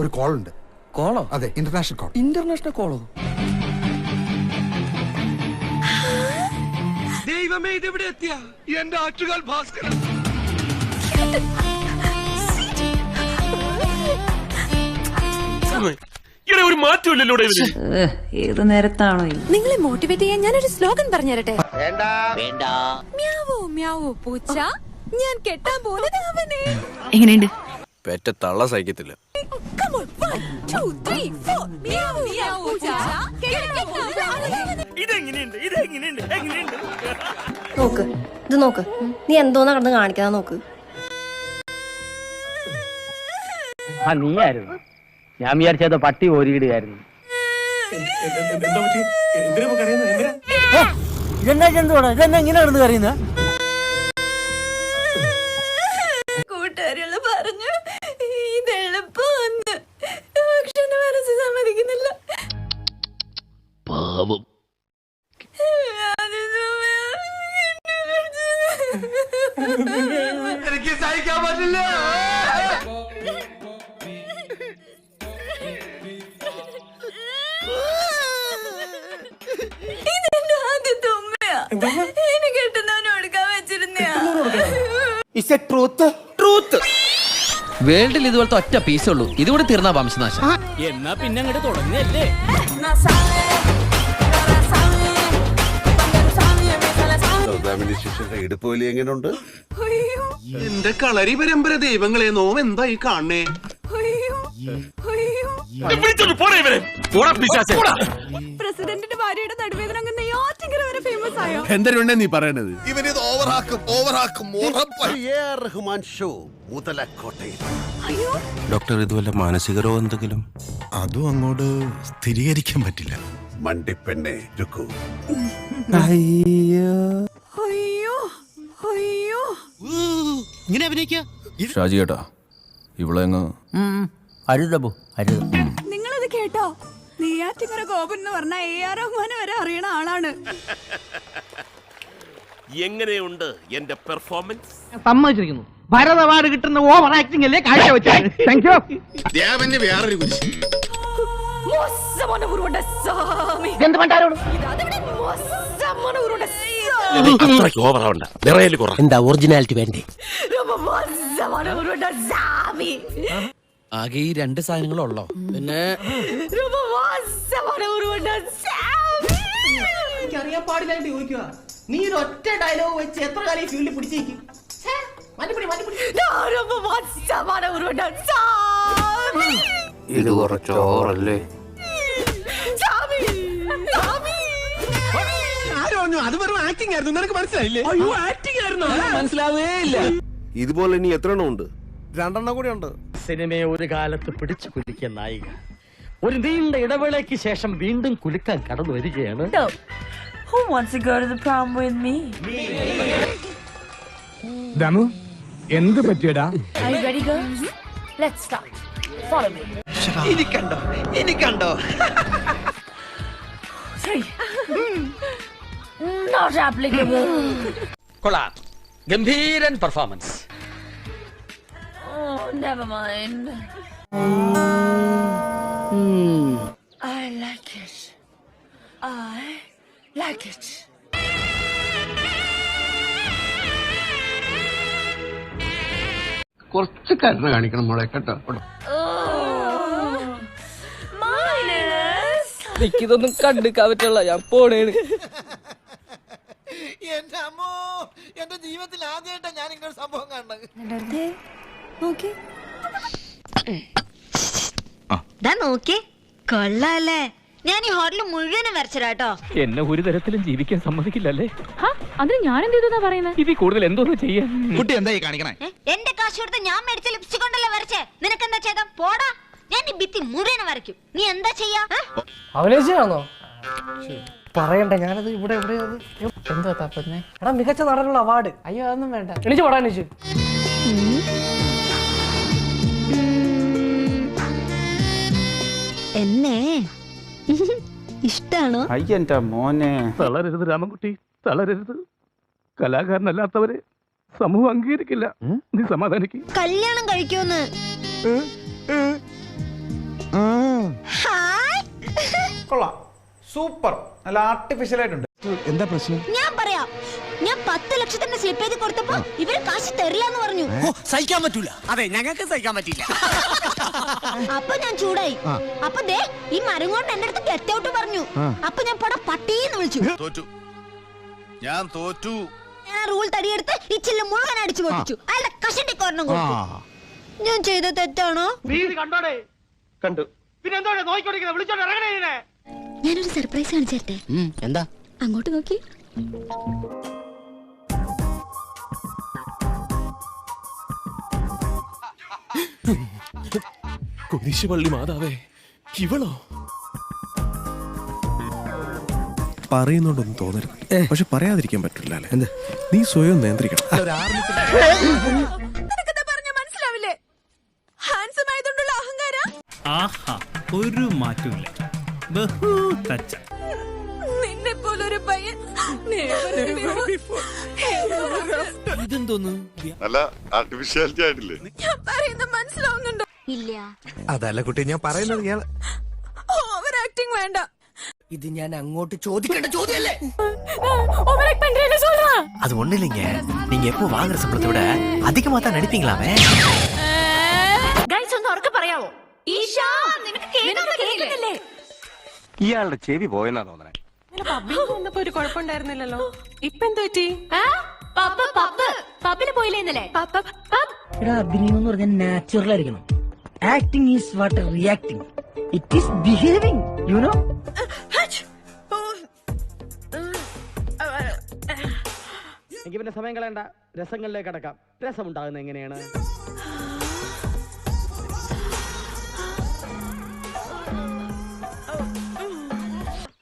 ഒരു കോൾ ഉണ്ട് കോളോ? അതെ ഇന്റർനാഷണൽ കോൾ ഇന്റർനാഷണൽ കോളോ ദൈവമേ ഇതെവിടെ എത്തിയ? എന്റെ ആറ്റുകാൽ ഭാസ്കരൻ. ഒരു മാറ്റമില്ലല്ലോ ഏത് നേരത്താണോ നിങ്ങളെ മോട്ടിവേറ്റ് ചെയ്യാൻ ഞാനൊരു സ്ലോഗൻ പറഞ്ഞു തരട്ടെ മ്യാവോ മ്യാവോ പൂച്ച. ഞാൻ കെട്ടാൻ പോകുന്നത് അവനെ. എങ്ങനെയുണ്ട്? പെറ്റ തള്ള സഹിക്കത്തില്ല. One, two, three, four. മ്യാവോ, മ്യാവോ, പൂച്ച. പോകുന്നത് അവനെ. ഇതെങ്ങനെയുണ്ട്? ഇതെങ്ങനെയുണ്ട്? എങ്ങനെയുണ്ട്? നോക്ക്. ഇത് നോക്ക്. നീ എന്തോന്നാ നടന്ന് കാണിക്കാതെ നോക്ക്. ആ നീയായിരുന്നു. ഞാൻ വിചാരിച്ചത് പട്ടി ഓരിയിടുകയായിരുന്നു. ഇതെന്നാ ജന്തുവാണ് ഇതെന്നാ ഇങ്ങനെ കിടന്ന് കറിയുന്നത് കൂട്ടുകാരികൾ പറഞ്ഞു വേൾഡിൽ ഇതുപോലത്തെ ഒറ്റ പീസേ ഉള്ളൂ. ഇതുകൂടി തീർന്നാ വംശനാശം എന്നാ പിന്നെ അങ്ങോട്ട് തുടങ്ങിയല്ലേ ഇടുപ്പ് വലി എങ്ങനെയുണ്ട് എന്റെ കളരി പരമ്പര ദൈവങ്ങളെ നോം എന്തായി കാണണേ? അയ്യോ. അയ്യോ. വിളിച്ചോണ്ട് പോടാ ഇവരെ. പോടാ പിശാചേ. പ്രസിഡന്റിന്റെ ഭാര്യയുടെ നടുവേദന അങ്ങ് നെയ്യാറ്റിങ്കര വരെ ഫേമസ് ആയോ? എന്തരുണ്ടേ നീ പറയണത്? ഇവൻ ഇത് ഓവറാക്കും ഓവറാക്കും റഹ്മാൻ ഷോ മുതലക്കോട്ടയിൽ. അയ്യോ. ഡോക്ടർ ഇതുവല്ല മാനസിക രോഗം എന്തെങ്കിലും? അതും അങ്ങോട്ട് സ്ഥിരീകരിക്കാൻ പറ്റില്ല. മണ്ടിപ്പെണ്ണെ രുക്കു. അയ്യോ. അയ്യോ ഇങ്ങനെ അഭിനയിക്കുക ഷാജി കേട്ടാ? ഇവളെങ്ങ് അരുതബു അരുത്. നിങ്ങളത് കേട്ടോ? നെയ്യാറ്റിങ്ങര ഗോപൻ എന്ന് പറഞ്ഞ എ ആർ റഹ്മാനെ വരെ അറിയണ ആളാണ്. എങ്ങനെയുണ്ട് എന്റെ പെർഫോമൻസ് സമ്മതിച്ചിരിക്കുന്നു. ഭരത് അവാർഡ് കിട്ടുന്ന ഓവർ ആക്ടിംഗ് അല്ലേ കാഴ്ച വെച്ചാൽ കുറ. എന്താ ഒറിജിനാലിറ്റി വേണ്ടേ? ആകെ ഈ രണ്ട് സാധനങ്ങളുള്ളോ? പിന്നെ രൂപ നീ ഒരു ഒറ്റ ഡയലോഗ് വെച്ച് എത്ര രൂപ ഇത് കുറച്ചോറല്ലേ അത് വെറും ആയിരുന്നു. നിനക്ക് മനസ്സിലായില്ലേ? അയ്യോ ആയിരുന്നു. മനസ്സിലാവേ ഇല്ല. ഇതുപോലെ ഇനി എത്ര എണ്ണം ഉണ്ട്? രണ്ടെണ്ണം കൂടി ഉണ്ട്. സിനിമയെ ഒരു കാലത്ത് പിടിച്ചു കുലുക്കിയ നായിക ഒരു നീണ്ട ഇടവേളയ്ക്ക് ശേഷം വീണ്ടും കുലുക്കാൻ കടന്നു വരികയാണ് Who wants to go to the prom with me? ദമു എന്ത് പറ്റിയടാ Are you ready girls? Let's start. Follow me. എനിക്കണ്ടോ എനിക്കണ്ടോ Not applicable. കൊള്ളാം ഗംഭീരൻ performance never mind. Mm. I like it. I like it. കുറച്ച് കരുണ കാണിക്കണം മോളെ കേട്ടോ Oh, minus. എനിക്കിതൊന്നും കണ്ടുക്കാൻ പറ്റുള്ള ഞാൻ പോണേണ് എന്റെ അമ്മോ എന്റെ ജീവിതത്തിൽ ആദ്യമായിട്ടാ ഞാൻ ഇങ്ങനെ സംഭവം കാണുന്നത് നോക്കി. നോക്കി. കൊള്ളാല്ലേ ഞാൻ ഈ ഹോട്ടൽ മുഴുവനും വരച്ചരാട്ടോ എന്നെ ഒരു തരത്തിലും ജീവിക്കാൻ സമ്മതിക്കില്ലല്ലേ? അതിന് ഞാൻ എന്ത് ചെയ്തു പറയുന്നത് ഇതിൽ കൂടുതൽ എന്തോന്ന് ചെയ്യാൻ? കുട്ടി എന്തായി കാണിക്കണേ? എന്റെ കാശ് കൊടുത്ത് ഞാൻ മേടിച്ച ലിപ്സ്റ്റിക് കൊണ്ടല്ലേ വരച്ചേ? നിനക്ക് എന്താ ചെയ്ത പോടാ. ഞാൻ ഈ ഭിത്തി മുഴുവനും വരയ്ക്കും. നീ എന്താ ചെയ്യാ? അഭിനയിച്ചാണോ പറയണ്ട ഞാനത് ഇവിടെ ഇവിടെ എന്താ തപ്പന്നെ എടാ മികച്ച നടനുള്ള അവാർഡ്. അയ്യോ അതൊന്നും വേണ്ട. എണീച്ച് പോടാ എണീച്ച്. എന്നെ? ഇഷ്ടാണോ? അയ്യന്റെ മോനെ. തളരരുത് രാമൻകുട്ടി തളരരുത്. കലാകാരനല്ലാത്തവരെ സമൂഹം അംഗീകരിക്കില്ല. നീ സമാധാനിക്ക് കല്യാണം കഴിക്കുമെന്ന്. കൊള്ളാം. സൂപ്പർ. നല്ല ആർട്ടിഫിഷ്യൽ ആയിട്ടുണ്ട്. എന്താ പ്രശ്നം? ഞാൻ പറയാം. ഞാൻ പത്ത് ലക്ഷത്തിന്റെ സ്ലിപ്പ് എഴുതി കൊടുത്തപ്പോ ഇവർ കാശ് തരില്ല എന്ന് പറഞ്ഞു സഹിക്കാൻ പറ്റൂല. അതെ ഞങ്ങൾക്ക് സഹിക്കാൻ പറ്റില്ല അപ്പൊ ഞാൻ ചൂടായി. അപ്പൊ ദേ ഈ മരം കൊണ്ട് എന്റെ അടുത്ത് ഗെറ്റ് ഔട്ട് പറഞ്ഞു. അപ്പൊ ഞാൻ പട പട്ടീന്ന് വിളിച്ചു. തോറ്റു. ഞാൻ തോറ്റു. ഞാൻ റൂൾ തടിയെടുത്ത് ഈ ചില്ല മുഴുവൻ അടിച്ചു പൊട്ടിച്ചു. അയാളുടെ കഷണ്ടി കോരണം കൊടുത്തു. ഞാൻ ചെയ്ത തെറ്റാണോ? കണ്ടോടെ? കണ്ടു. പിന്നെ എന്തോടെ നോക്കിക്കൊണ്ടിരിക്കുന്നത് വിളിച്ചോണ്ട് ഇറങ്ങണേ ഞാനൊരു സർപ്രൈസ് കാണിച്ചേട്ടെ എന്താ? അങ്ങോട്ട് നോക്കി. കുരിശുപള്ളി മാതാവേ ഇവളോ? പറയുന്നുണ്ടൊന്നും തോന്നരുത്. പക്ഷെ പറയാതിരിക്കാൻ പറ്റില്ല അല്ലേ? നീ സ്വയം നിയന്ത്രിക്കണം. നിനക്കെന്താ പറഞ്ഞ? മനസ്സിലാവില്ലേ? ഹാൻസം അഹങ്കാര? ആഹാ ഒരു മാറ്റമില്ല ബഹു തച്ച. നിന്നെ പോലൊരു പയ്യൻ. ഇതെന്തോന്ന്? അല്ല ആർട്ടിഫിഷ്യാലിറ്റി ആയിട്ടില്ലേ? ഞാൻ മനസ്സിലാവുന്നുണ്ടോ ഇല്ല അതല്ല കുട്ടി ഞാൻ പറയുന്നത് ഇയാൾ ഓവർ ആക്ടിങ് വേണ്ട ഇത് ഞാൻ അങ്ങോട്ട് ചോദിക്കേണ്ട ചോദ്യമല്ലേ ஓவர் ஆக்ட் பண்றேன்னு சொல்றா அது ஒண்ணு இல்லைங்க நீங்க எப்போ வாங்குற சம்பளத்தை விட அதிகமா தான் நடிப்பீங்களாமே ഗൈസ് ഒന്ന് ഉറക്കെ പറയാവോ ഈശ നിനക്ക് കേൾക്കുന്നില്ലേ ഇയാളുടെ ചെവി പോയെന്നാ തോന്നണേ ഒരു കുഴപ്പമുണ്ടായിരുന്നില്ലല്ലോ ഇപ്പൊ എന്ത് പറ്റി പപ്പ് പപ്പ് പപ്പിന് പോയില്ലേ ഇന്നലെ പപ്പ് പപ്പ് അഭിനയം എന്ന് പറഞ്ഞാൽ നാച്ചുറൽ ആയിരിക്കണം Acting is what reacting it is behaving you know എനിക്ക് പിന്നെ സമയം കളയണ്ട. രസങ്ങളിലേക്ക് അടക്കാം രസമുണ്ടാകുന്നത് എങ്ങനെയാണ്?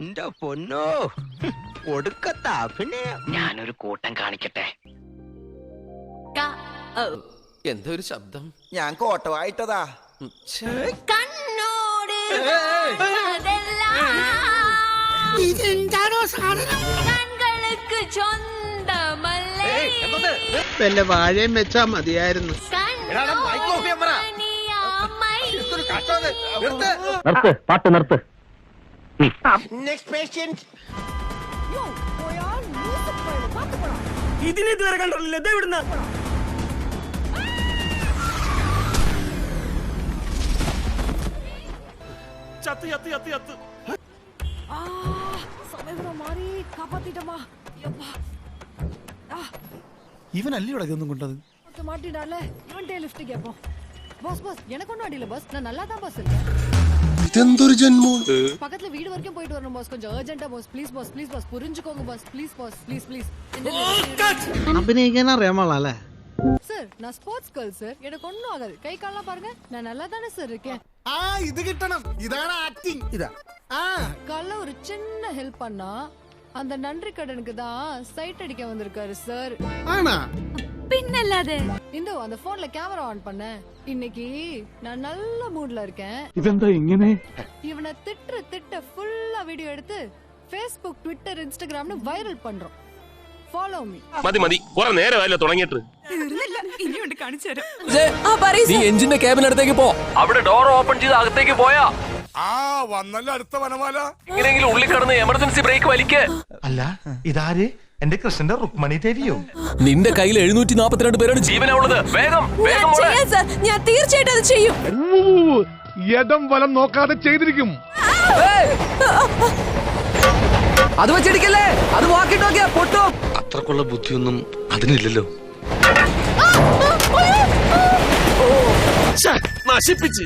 എന്റെ പൊന്നോ. ഒടുക്കത്ത അഭിനയം. ഞാനൊരു കൂട്ടം കാണിക്കട്ടെ. എന്തൊരു ശബ്ദം. ഞാൻ കോട്ടവായിട്ടതാ. കണ്ണോട് കണ്ണുകൾക്ക് സ്വന്തമല്ലേ വല്ല വാഴയും വെച്ചാ മതിയായിരുന്നു. നിർത്ത്. പാട്ട് നിർത്ത്. ഇതിനെ ഇതുവരെ കണ്ടിട്ടില്ല. ഇത് എവിടുന്ന ചത്ത് ചത്ത് ചത്ത് ചത്ത് ഇവനല്ലേ ഇവിടെ ഇതൊന്നും കൊണ്ടത് ഇതെന്തൊരു ജന്മോ பக்கத்துல வீடு வரைக்கும் போயிட்டு வரணும் பாஸ் கொஞ்சம் அர்ஜென்ட்டா boss please boss please boss புரிஞ்சுக்கோங்க boss please boss please please അഭിനയിക്കാൻ അറിയാമോളാ അല്ലേ சார் நான் ஸ்போர்ட்ஸ் கேர்ள் சார் எனக்கு ஒண்ணும் ஆகாது கை கால்லாம் பாருங்க நான் நல்லா தானே சார் இருக்கேன் ആ ഇത് കിട്ടണം ഇതാണ് ആക്ടിങ് ഇതാ ആ காலைல ஒரு சின்ன ஹெல்ப் பண்ணா அந்த நன்றி கடனுக்கு தான் சைட் அடிக்க வந்திருக்காரு சார் ആണാ பின்னல்லாதே இந்த அந்த போன்ல கேமரா ஆன் பண்ண இன்னைக்கு நான் நல்ல மூட்ல இருக்கேன் ഇതെന്താ ഇങ്ങനെ இவனை திட்டுற திட்ட ஃபுல்லா வீடியோ எடுத்து ஃபேஸ்புக் ட்விட்டர் இன்ஸ்டாகிராம்னு வைரல் பண்றோம் ஃபாலோ மீ മതി മതി കുറെ നേരമല്ല തുടങ്ങിയിട്ട് ഇനിയുണ്ട് കാണിച്ചു തരാം. നീ എഞ്ചിന്റെ ക്യാബിനടുത്തേക്ക് പോ. അവിടെ ഡോർ ഓപ്പൺ ചെയ്ത് അകത്തേക്ക് പോയാ. ആ വന്നല്ലോ അടുത്ത വനമാല. ഇങ്ങനെങ്കിലും ഉള്ളിൽ കടന്ന് എമർജൻസി ബ്രേക്ക് വലിക്ക്. അല്ല ഇതാര്? എന്റെ കൃഷ്ണന്റെ റുക്മണി ദേവിയോ? നിന്റെ കയ്യിൽ എഴുന്നൂറ്റി നാപ്പത്തിരണ്ട് പേരാണ് ജീവനാ ഉള്ളത് വേഗം വേഗം മോളെ. സാർ. ഞാൻ തീർച്ചയായിട്ടും അത് ചെയ്യും. യഥം വലം നോക്കാതെ ചെയ്തിരിക്കും. അത് വെച്ചിടിക്കല്ലേ? അത് വാക്കിട്ട് നോക്കിയാ പൊട്ടും. അത്രക്കുള്ള ബുദ്ധിയൊന്നും അതിനില്ലല്ലോ. നശിപ്പിച്ച്.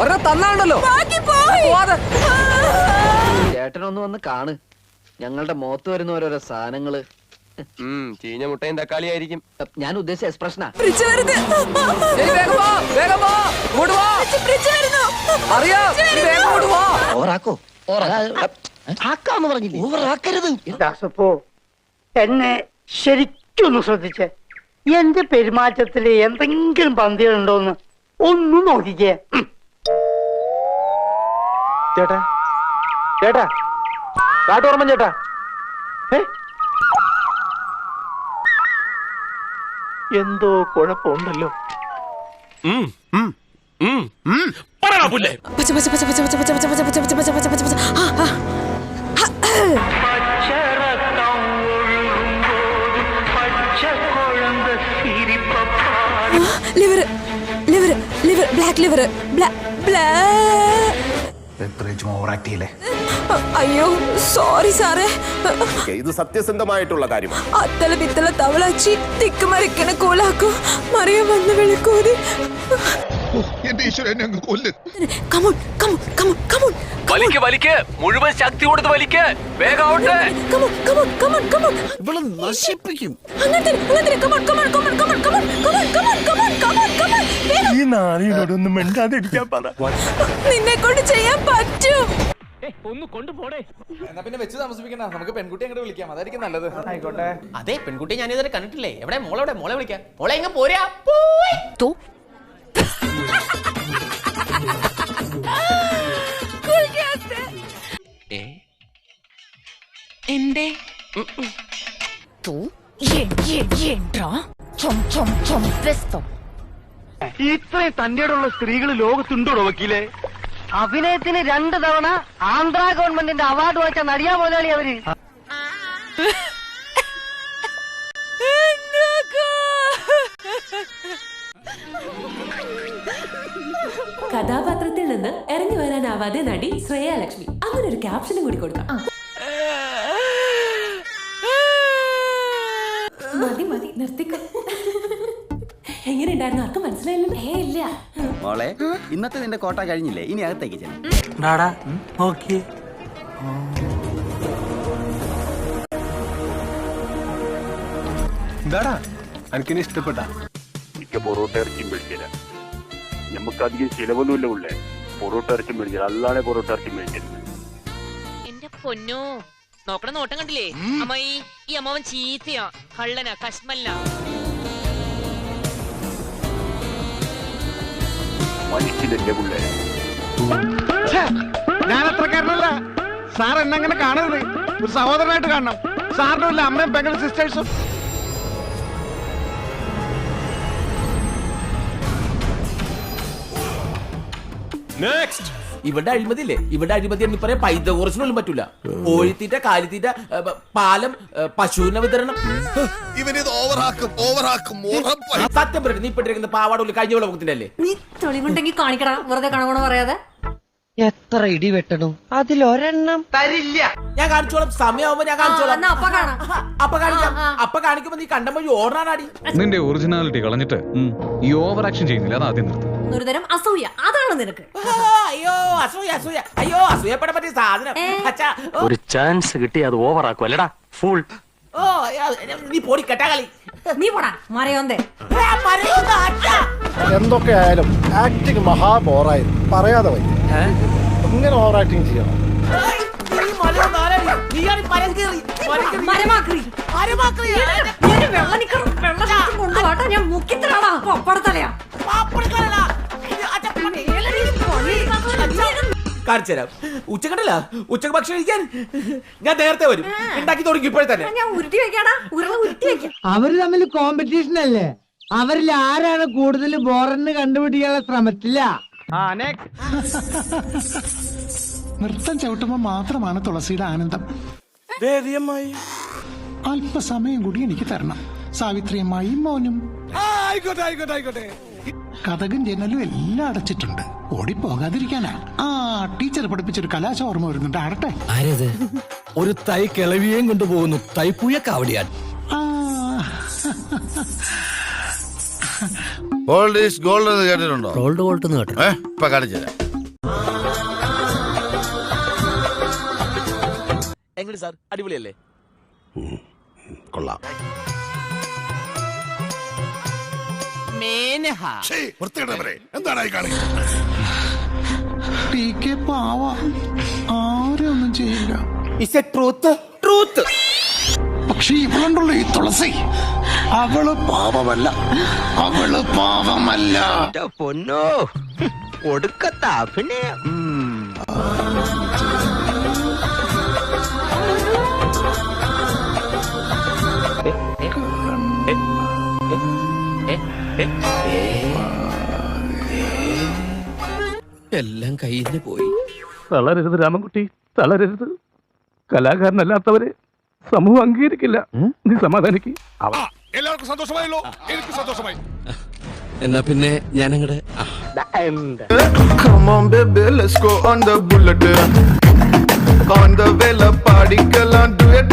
ഒരെണ്ണം തന്നാണ്ടല്ലോ ചേട്ടനൊന്ന് വന്ന് കാണ്. ഞങ്ങളുടെ മുഖത്ത് വരുന്ന ഓരോരോ സാധനങ്ങൾ. ചീഞ്ഞ മുട്ടയും തക്കാളി ആയിരിക്കും. ഞാൻ ഉദ്ദേശിച്ച എക്സ്പ്രഷനാ. ഓവറാക്കോ? ആക്കാന്ന് പറഞ്ഞില്ലേ? ഓവറാക്കരുത്. ദാസപ്പോ എന്നെ ശരിക്കൊന്ന് ശ്രദ്ധിച്ചേ. എന്റെ പെരുമാറ്റത്തിൽ എന്തെങ്കിലും പന്തികളുണ്ടോന്ന് ഒന്ന് നോക്കിക്കേ ചേട്ടാ ചേട്ടാ കാട്ടോർമ്മൻ ചേട്ടാ എന്തോ കുഴപ്പമുണ്ടല്ലോ പച്ച പച്ച പച്ച പച്ച പച്ച പച്ച പച്ച പച്ച പച്ച പച്ച പച്ച പച്ച പച്ച liver liver liver black liver അയ്യോ സോറി. സാറേ ഇത് സത്യസന്ധമായിട്ടുള്ള കാര്യമാണ്. അത്തല പിത്തല തവളച്ചി തിക്ക് മറിക്കണ കോലാക്കു. മറിയ വന്ന് വിളിക്കൂതി എന്റെ ഈശ്വരൻ അങ്ങ് കൊല്ല് കമോൺ കമോൺ കമോൺ കമോൺ വലിക്ക് വലിക്ക് മുഴുവൻ ശക്തി കൊടുത്ത് വലിക്ക് വേഗാവട്ടെ come on come on come on come on ഇവളെ നശിപ്പിക്കും അങ്ങനത്തെ അങ്ങനത്തെ come on come on come on come on come on come on come on come on come on come on ഈ നാളിനോടൊന്നും മിണ്ടാതിരിക്കാൻ പറ നിന്നെ കൊണ്ട് ചെയ്യാൻ പറ്റും എന്നാ പിന്നെ വെച്ച് താമസിപ്പിക്കണ്ട നമുക്ക് പെൺകുട്ടി അങ്ങോട്ട് വിളിക്കാം അതായിരിക്കും നല്ലത് ആയിക്കോട്ടെ അതെ പെൺകുട്ടി ഞാൻ ഇതുവരെ കണ്ടിട്ടില്ലേ എവിടെ മോളെവിടെ മോളെ വിളിക്കാം മോളെ എങ്ങ പോരാ തോ എന്റെ ഇത്രയും തന്റെയുള്ള സ്ത്രീകൾ ലോകത്തുണ്ടോ വക്കീലെ? അഭിനയത്തിന് രണ്ട് തവണ ആന്ധ്ര ഗവൺമെന്റിന്റെ അവാർഡ് വാങ്ങിച്ച നടിയാ മുതലാളി അവർ. ഇറങ്ങി നടി ശ്രേയ ലക്ഷ്മി. അങ്ങനെ ഒരു ക്യാപ്ഷനും കൂടി കൊടുക്കാം. മതി മതി നിർത്തിക്കോ. എങ്ങനെ ഉണ്ടായിരുന്നു ആർക്കും മനസ്സിലായില്ലല്ലോ. ഏ ഇല്ല. മോളെ ഇന്നത്തെ നിന്റെ കോട്ട കഴിഞ്ഞില്ലേ? ഇനി അകത്തേക്ക് എന്താടാ എനിക്കിനെ ഇഷ്ടപ്പെട്ട. മിക്ക പൊറോട്ട ഇറച്ചിയും മേടിച്ചില്ല നമുക്ക് അധികം ചിലവൊന്നുമില്ല ഉള്ളേ. പൊറോട്ട ഇറച്ചി മേടിച്ചില്ല അല്ലാതെ പൊറോട്ട ഇറച്ചി എന്റെ പൊന്നോ നോക്കണ നോട്ടം കണ്ടില്ലേ? അമ്മായി ഈ അമ്മാവൻ ചീത്തയാ. കള്ളനാ കഷ്മല്ല മനുഷ്യന്റെ പുള്ളേ? ഞാൻ അത്രക്കാരനല്ല സാർ എന്നെ അങ്ങനെ കാണരുത്. ഒരു സഹോദരനായിട്ട് കാണണം. സാറിനും ഇല്ല അമ്മയും പെങ്ങളും സിസ്റ്റേഴ്സും. ഇവിടെ അഴിമതിയില്ലേ? ഇവിടെ അഴിമതി എന്ന് പറയാൻ പൈതകോറച്ചിനൊന്നും പറ്റൂല. കോഴിത്തീറ്റ കാലിത്തീറ്റ പാലം പശുവിന്റെ വിതരണം. ഇവനിത് ഓവറാക്കും ഓവറാക്കും ഉറപ്പായി. സത്യം പറഞ്ഞു നീ പെട്ടിരിക്കുന്ന പാവാടുള്ളി കഴിഞ്ഞ വിളവത്തിന്റെ അല്ലേ? നീ തെളിവുണ്ടെങ്കിൽ കാണിക്കടാ വെറുതെ കാണണമെന്ന് പറയാതെ. എത്ര ഇടി വെട്ടണം? അതിലൊരെണ്ണം. തരില്ല. ഞാൻ കാണിച്ചോളാം. സമയമാകുമ്പോ ഞാൻ കാണിച്ചോളാം. എന്നാ അപ്പ കാണാം. അപ്പ അപ്പൊ കാണിക്കാം. അപ്പൊ കാണിക്കുമ്പോ നീ കണ്ടപ്പോ വഴി ഓടാനാടി നിന്റെ ഒറിജിനാലിറ്റി കളഞ്ഞിട്ട് ഈ ഓവർ ആക്ഷൻ ചെയ്യുന്നില്ല അത് ആദ്യം നിർത്തും. ഒരുതരം അസൂയ. അതാണ് നിനക്ക്. അയ്യോ അസൂയ അസൂയ. അയ്യോ അസൂയപ്പെടാൻ പറ്റിയ സാധനം. അച്ഛാ ഓ, ഒരു ചാൻസ് കിട്ടി അത് ഓവർ ആക്കുവല്ലടാ ഫുൾ ഓ അയ്യോ, നീ പോടി കെട്ടാ കളി. നീ പോടാ മറയോന്തേ പറയുന്ന അച്ഛാ. എന്തൊക്കെ ആയാലും ആക്ടിങ് മഹാ ബോറായിരുന്നു പറയാതെ വയ്യ. ഇങ്ങനെ ഓവർ ആക്ടിങ് ചെയ്യണം ഞാൻ മുക്കിത്തലാടാ ഉച്ചയ്ക്ക് ഭക്ഷണം കഴിക്കാൻ? ഞാൻ നേരത്തെ വരും. ഉണ്ടാക്കി തുടങ്ങി ഇപ്പോഴെ അവർ തമ്മിൽ കോമ്പറ്റീഷൻ അല്ലേ? അവരിൽ ആരാണ് കൂടുതൽ ബോറന്ന് കണ്ടുപിടിക്കാനുള്ള ശ്രമത്തില്ല നൃത്തം ചവിട്ടുമ്പോൾ മാത്രമാണ് തുളസിയുടെ ആനന്ദം. അല്പസമയം കൂടി എനിക്ക് തരണം. സാവിത്രി അമ്മായിയും മോനും ആയിക്കോട്ടെ ആയിക്കോട്ടെ ആയിക്കോട്ടെ. കഥകും ജനലും എല്ലാം അടച്ചിട്ടുണ്ട്. ഓടിപ്പോകാതിരിക്കാനാ. ആ ടീച്ചർ പഠിപ്പിച്ചൊരു കലാശ ഓർമ്മ വരുന്നുണ്ട്. ആടട്ടെ ആരത്? ഒരു തൈ കിളവിയേയും കൊണ്ടുപോകുന്നു. തൈപ്പൂയ കാവടിയാൻ. ആ. ഓൾഡ് ഈസ് ഗോൾഡ് എന്ന് കേട്ടിട്ടുണ്ടോ? ഗോൾഡ് ഗോൾഡ് കേട്ടോ ഏ ഇപ്പൊ കാണിച്ചു തരാം. എങ്ങനെ സാർ? അടിപൊളിയല്ലേ? കൊള്ളാം. എന്താണ് ടി കെ പാവ. ആരും ഒന്നും ചെയ്യില്ല. പക്ഷെ ഇവളുണ്ടല്ലോ ഈ തുളസി. അവൾ പാപമല്ല. അവൾ പാപമല്ല. പൊന്നോ. ഒടുക്കത്ത അഭിനയം. എല്ലാം കയ്യിൽ പോയി. തളരരുത് രാമൻകുട്ടി തളരരുത്. കലാകാരനല്ലാത്തവരെ സമൂഹം അംഗീകരിക്കില്ല. നീ സമാധാനിക്ക്. എല്ലാവർക്കും സന്തോഷമായല്ലോ എനിക്ക് സന്തോഷമായി എന്നാ പിന്നെ ഞാനങ്ങടെ Come on baby, let's go on the bullet. On the vela party, girl, do it.